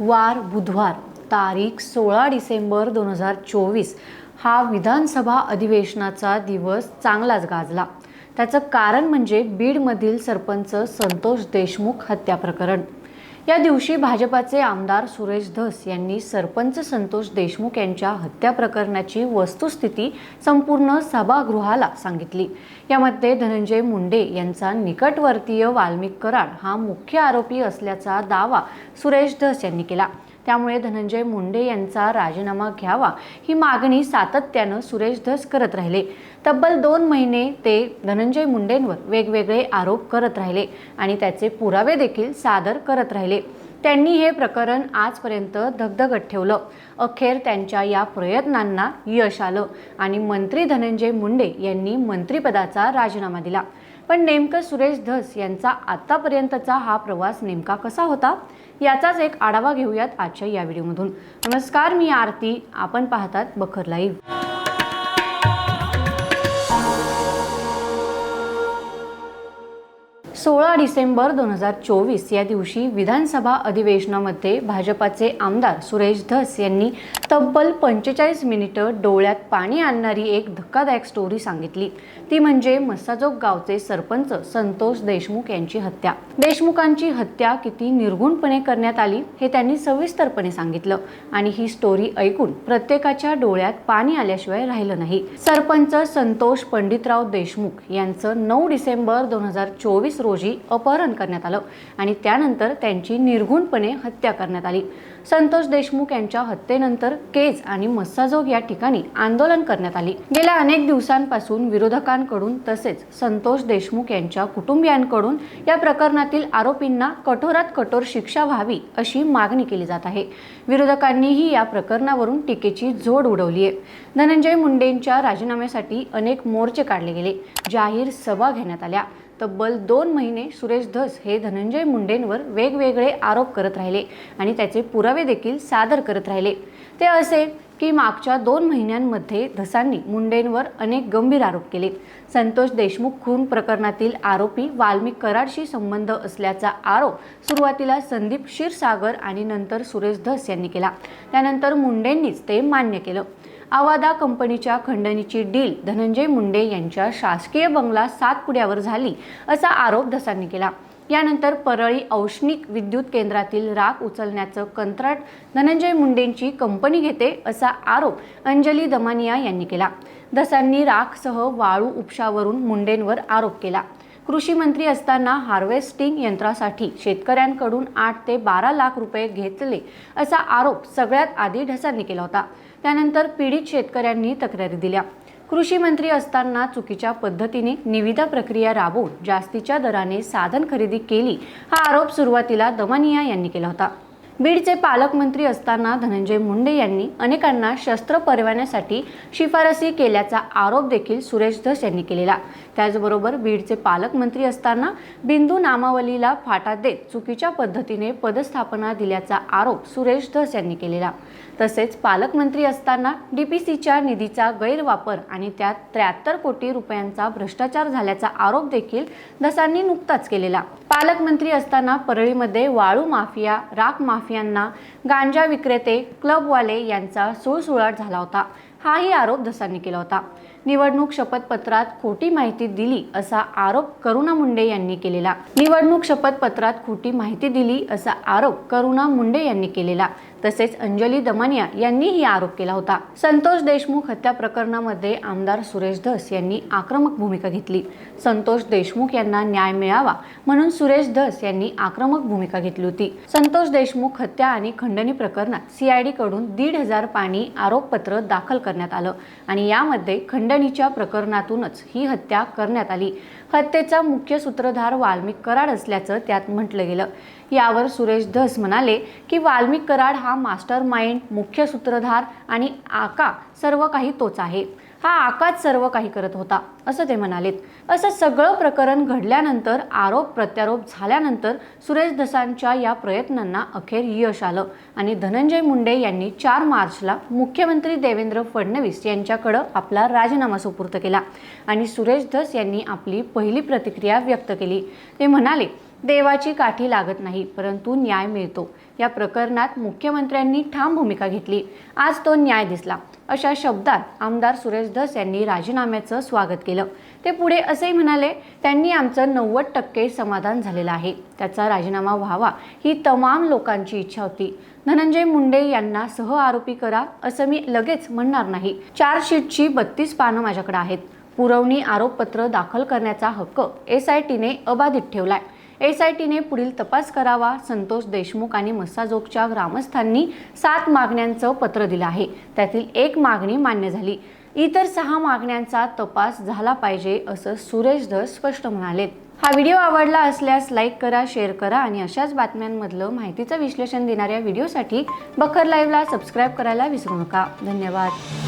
वार बुधवार तारीख सोळा डिसेंबर दोन हजार चोवीस हा विधानसभा अधिवेशनाचा दिवस चांगलाच गाजला. त्याचं कारण म्हणजे बीडमधील सरपंच संतोष देशमुख हत्या प्रकरण या दिवशी भाजपाचे आमदार सुरेश धस यांनी सरपंच संतोष देशमुख यांच्या हत्या प्रकरणाची वस्तुस्थिती संपूर्ण सभागृहाला सांगितली. यामध्ये धनंजय मुंडे यांचा निकटवर्तीय वाल्मिक कराड हा मुख्य आरोपी असल्याचा दावा सुरेश धस यांनी केला. त्यामुळे धनंजय मुंडे यांचा राजीनामा घ्यावा ही मागणी सातत्यानं सुरेश धस करत राहिले. तब्बल दोन महिने ते धनंजय मुंडेंवर वेगवेगळे आरोप करत राहिले आणि त्याचे पुरावे देखील सादर करत राहिले. त्यांनी हे प्रकरण आजपर्यंत धगधगत ठेवलं. अखेर त्यांच्या या प्रयत्नांना यश आलं आणि मंत्री धनंजय मुंडे यांनी मंत्रिपदाचा राजीनामा दिला. पण नेमकं सुरेश धस यांचा आतापर्यंतचा हा प्रवास नेमका कसा होता याचाच एक आढावा घेऊयात आजच्या या व्हिडिओमधून. नमस्कार मी आरती. आपण पाहतात बखर लाईव्ह. सोळा डिसेंबर दोन हजार चोवीस या दिवशी विधानसभा अधिवेशनामध्ये भाजपाचे आमदार सुरेश धस यांनी तब्बल पंचेचाळीस मिनिटं डोळ्यात पाणी आणणारी एक धक्कादायक स्टोरी सांगितली. ती म्हणजे मस्साजोग गावचे सरपंच संतोष देशमुख यांची हत्या. देशमुखांची हत्या किती निर्गुणपणे करण्यात आली हे त्यांनी सविस्तरपणे सांगितलं आणि ही स्टोरी ऐकून प्रत्येकाच्या डोळ्यात पाणी आल्याशिवाय राहिलं नाही. सरपंच संतोष पंडितराव देशमुख यांचं नऊ डिसेंबर दोन हजार चोवीस रोजी अपहरण करण्यात आलं आणि त्यानंतर त्यांची निर्घुणपणे हत्या करण्यात आली. संतोष देशमुख यांच्या हत्येनंतर केज आणि मस्साजोग या ठिकाणी आंदोलन करण्यात आली. गेल्या अनेक दिवसांपासून विरोधकांकडून तसेच संतोष देशमुख यांच्या कुटुंबियांकडून या प्रकरणातील आरोपींना कठोरात कठोर शिक्षा व्हावी अशी मागणी केली जात आहे. विरोधकांनीही या प्रकरणावरून टीकेची जोड उडवली आहे. धनंजय मुंडेंच्या राजीनाम्यासाठी अनेक मोर्चे काढले गेले. जाहीर सभा घेण्यात आल्या. तब्बल दोन महिने सुरेश धस हे धनंजय मुंडेंवर वेगवेगळे आरोप करत राहिले आणि त्याचे पुरावे देखील सादर करत राहिले. ते असे की मागच्या दोन महिन्यांमध्ये धसांनी मुंडेंवर अनेक गंभीर आरोप केले. संतोष देशमुख खून प्रकरणातील आरोपी वाल्मिक कराडशी संबंध असल्याचा आरोप सुरुवातीला संदीप क्षीरसागर आणि नंतर सुरेश धस यांनी केला. त्यानंतर मुंडेंनीच ते मान्य केलं. आवादा कंपनीच्या खंडणीची डील धनंजय मुंडे यांच्या शासकीय बंगला सातपुड्यावर झाली असा आरोप धसांनी केला. यानंतर परळी औष्णिक विद्युत केंद्रातील राख उचलण्याचं कंत्राट धनंजय मुंडेंची कंपनी घेते असा आरोप अंजली दमानिया यांनी केला. धसांनी राखसह वाळू उपशावरून मुंडेंवर आरोप केला. कृषी मंत्री असताना हार्वेस्टिंग यंत्रासाठी शेतकऱ्यांकडून आठ ते बारा लाख रुपये घेतले असा आरोप सगळ्यात आधी ढसांनी केला होता. त्यानंतर पीडित शेतकऱ्यांनी तक्रारी दिल्या. कृषी मंत्री असताना चुकीच्या पद्धतीने निविदा प्रक्रिया राबवून जास्तीच्या दराने साधन खरेदी केली हा आरोप सुरुवातीला दमानिया यांनी केला होता. बीडचे पालकमंत्री असताना धनंजय मुंडे यांनी अनेकांना शस्त्र परवान्यासाठी शिफारसी केल्याचा आरोप देखील सुरेश धस यांनी केलेला. त्याचबरोबर बीडचे पालकमंत्री असताना बिंदू नामावलीला फाटा देत चुकीच्या पद्धतीने पदस्थापना दिल्याचा आरोप सुरेश धस यांनी केलेला. तसेच पालकमंत्री असताना डी पी सीच्या निधीचा गैरवापर आणि त्यात त्र्याहत्तर कोटी रुपयांचा भ्रष्टाचार झाल्याचा आरोप देखील धसांनी नुकताच केलेला. पालकमंत्री असताना परळीमध्ये वाळू माफिया राख माफियांना गांजा विक्रेते क्लबवाले यांचा सुळसुळाट झाला होता. हाही आरोप धसांनी केला होता. निवडणूक शपथपत्रात खोटी माहिती दिली असा आरोप करुणा मुंडे यांनी केलेला. निवडणूक शपथपत्रात खोटी माहिती दिली असा आरोप करुणा मुंडे यांनी केलेला. तसेच अंजली दमानिया यांनीही आरोप केला होता. संतोष देशमुख हत्या प्रकरणामध्ये आमदार सुरेश धस यांनी आक्रमक भूमिका घेतली. संतोष देशमुख यांना न्याय मिळावा म्हणून सुरेश धस यांनी आक्रमक भूमिका घेतली होती. संतोष देशमुख हत्या आणि खंडणी प्रकरणात सीआयडी कडून दीड हजार पाणी आरोपपत्र दाखल करण्यात आलं आणि यामध्ये खंडणीच्या प्रकरणातूनच ही हत्या करण्यात आली. हत्येचा मुख्य सूत्रधार वाल्मिक कराड असल्याचं त्यात म्हटलं गेलं. यावर सुरेश धस म्हणाले की वाल्मिक कराड हा हा मास्टर माइंड मुख्य सूत्रधार आणि आका सर्व काही तोच आहे. हा आकाच सर्व काही करत होता असं ते म्हणालेत. असं सगळं प्रकरण घडल्यानंतर आरोप प्रत्यारोप झाल्यानंतर सुरेश दसांच्या या प्रयत्नांना अखेर यश आलं आणि धनंजय मुंडे यांनी चार मार्चला मुख्यमंत्री देवेंद्र फडणवीस यांच्याकडं आपला राजीनामा सुपूर्त केला आणि सुरेश धस यांनी आपली पहिली प्रतिक्रिया व्यक्त केली. ते म्हणाले देवाची काठी लागत नाही परंतु न्याय मिळतो. या प्रकरणात मुख्यमंत्र्यांनी ठाम भूमिका घेतली. आज तो न्याय दिसला. अशा शब्दात आमदार सुरेश धस यांनी राजीनाम्याचं स्वागत केलं. ते पुढे असेही म्हणाले त्यांनी आमचं नव्वद टक्के समाधान झालेलं आहे. त्याचा राजीनामा व्हावा ही तमाम लोकांची इच्छा होती. धनंजय मुंडे यांना सह आरोपी करा असं मी लगेच म्हणणार नाही. चार्जशीटची बत्तीस पानं माझ्याकडे आहेत. पुरवणी आरोपपत्र दाखल करण्याचा हक्क एस आय टीने अबाधित ठेवलाय. एस आय टीने पुढील तपास करावा. संतोष देशमुख आणि मस्साजोगच्या ग्रामस्थांनी सात मागण्यांचं पत्र दिलं आहे. त्यातील एक मागणी मान्य झाली. इतर सहा मागण्यांचा तपास झाला पाहिजे असं सुरेश धस स्पष्ट म्हणालेत हा व्हिडिओ आवडला असल्यास लाईक करा शेअर करा आणि अशाच बातम्यांमधलं माहितीचं विश्लेषण देणाऱ्या व्हिडिओसाठी बखर लाईव्हला सबस्क्राईब करायला विसरू नका. धन्यवाद.